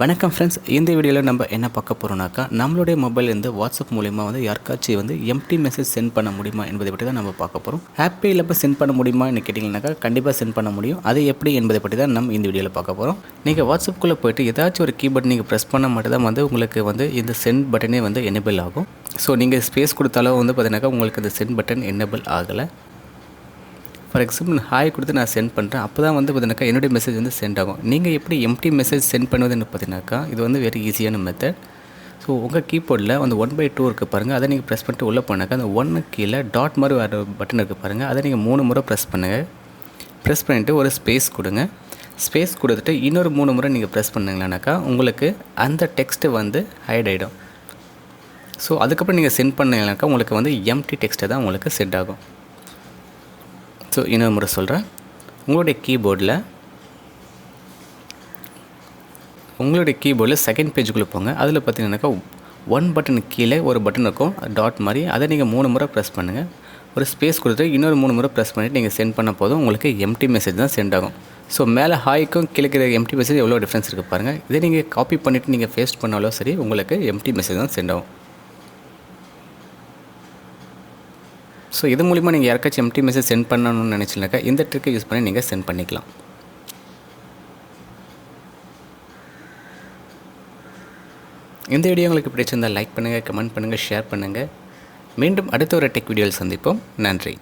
வணக்கம் ஃப்ரெண்ட்ஸ் இந்த வீடியோவில் நம்ம என்ன பார்க்க போகிறோம்னாக்கா நம்மளுடைய மொபைல்லேருந்து வாட்ஸ்அப் மூலிமா வந்து யாருக்காச்சும் வந்து எம்டி மெசேஜ் சென்ட் பண்ண முடியுமா என்பதை பற்றி தான் நம்ம பார்க்க போகிறோம் ஹாப்பி இல்லாமல் சென்ட் பண்ண முடியுமான்னு கேட்டிங்கன்னாக்கா கண்டிப்பாக சென்ட் பண்ண முடியும். அது எப்படி என்பதை பற்றி தான் நம்ம இந்த வீடியோவில் பார்க்க போகிறோம் நீங்கள் வாட்ஸ்அப்புக்குள்ளே போயிட்டு ஏதாச்சும் ஒரு கீபோர்ட் நீங்கள் ப்ரெஸ் பண்ண மட்டும் தான் வந்து உங்களுக்கு வந்து இந்த சென்ட் பட்டனே வந்து எனேபிள் ஆகும். ஸோ நீங்கள் ஸ்பேஸ் கொடுத்தாலும் வந்து பார்த்தீங்கன்னாக்கா உங்களுக்கு இந்த சென்ட் பட்டன் எனேபிள் ஆகலை. ஃபார் எக்ஸாம்பிள் ஹாய் கொடுத்து நான் சென்ட் பண்ணுறேன் அப்போ தான் வந்து பார்த்தீங்கன்னாக்கா என்னுடைய மெசேஜ் வந்து சென்ட் ஆகும். நீங்கள் எப்படி எம்டி மெசேஜ் சென்ட் பண்ணுவதுன்னு பார்த்தீங்கன்னாக்கா இது வந்து வெரி ஈஸியான மெத்தட் ஸோ உங்கள் கீபோர்டில் அந்த ஒன் பை டூ இருக்குது பாருங்கள் அதை நீங்கள் ப்ரெஸ் பண்ணிட்டு உள்ளே போனாக்கா அந்த ஒன்று கீழே டாட் மாதிரி வர பட்டன் இருக்குது பாருங்கள் அதை நீங்கள் மூணு முறை ப்ரெஸ் பண்ணுங்கள் ப்ரெஸ் பண்ணிவிட்டு ஒரு ஸ்பேஸ் கொடுங்க. ஸ்பேஸ் கொடுத்துட்டு இன்னொரு மூணு முறை நீங்கள் ப்ரெஸ் பண்ணிங்களானாக்கா உங்களுக்கு அந்த டெக்ஸ்ட்டு வந்து ஹைட் ஆகிடும் ஸோ அதுக்கப்புறம் நீங்கள் சென்ட் பண்ணீங்கனாக்கா உங்களுக்கு வந்து எம்டி டெக்ஸ்ட்டு தான் உங்களுக்கு சென்ட் ஆகும். ஸோ இன்னொரு முறை சொல்கிறேன் உங்களுடைய கீபோர்டில் உங்களுடைய கீபோர்டில் செகண்ட் பேஜுக்குள்ளே போங்க. அதில் பார்த்தீங்கன்னாக்கா ஒன் பட்டன் கீழே ஒரு பட்டன் இருக்கும். டாட் மாதிரி. அதை நீங்கள் மூணு முறை ப்ரெஸ் பண்ணுங்கள் ஒரு ஸ்பேஸ் கொடுத்துட்டு இன்னொரு மூணு முறை ப்ரெஸ் பண்ணிவிட்டு நீங்கள் சென்ட் பண்ண போதும் உங்களுக்கு எம்டி மெசேஜ் தான் சென்ட் ஆகும். ஸோ மேலே ஹாய்க்கும் கீழே எம்டி மெசேஜ் எவ்வளோ டிஃப்ரென்ஸ் இருக்குது பாருங்கள் இதை நீங்கள் காப்பி பண்ணிவிட்டு நீங்கள் ஃபேஸ்ட் பண்ணாலும் சரி உங்களுக்கு எம்டி மெசேஜ் தான் சென்ட் ஆகும். ஸோ இது மூலிமா நீங்கள் யாருக்காச்சும் எம்டி மெசேஜ் சென்ட் பண்ணணும்னு நினச்சினாக்கா இந்த ட்ரிக்கை யூஸ் பண்ணி நீங்கள் சென்ட் பண்ணிக்கலாம். இந்த வீடியோ உங்களுக்கு பிடிச்சிருந்தால் லைக் பண்ணுங்கள் கமெண்ட் பண்ணுங்கள் ஷேர் பண்ணுங்கள் மீண்டும் அடுத்த ஒரு டெக் வீடியோவில் சந்திப்போம். நன்றி.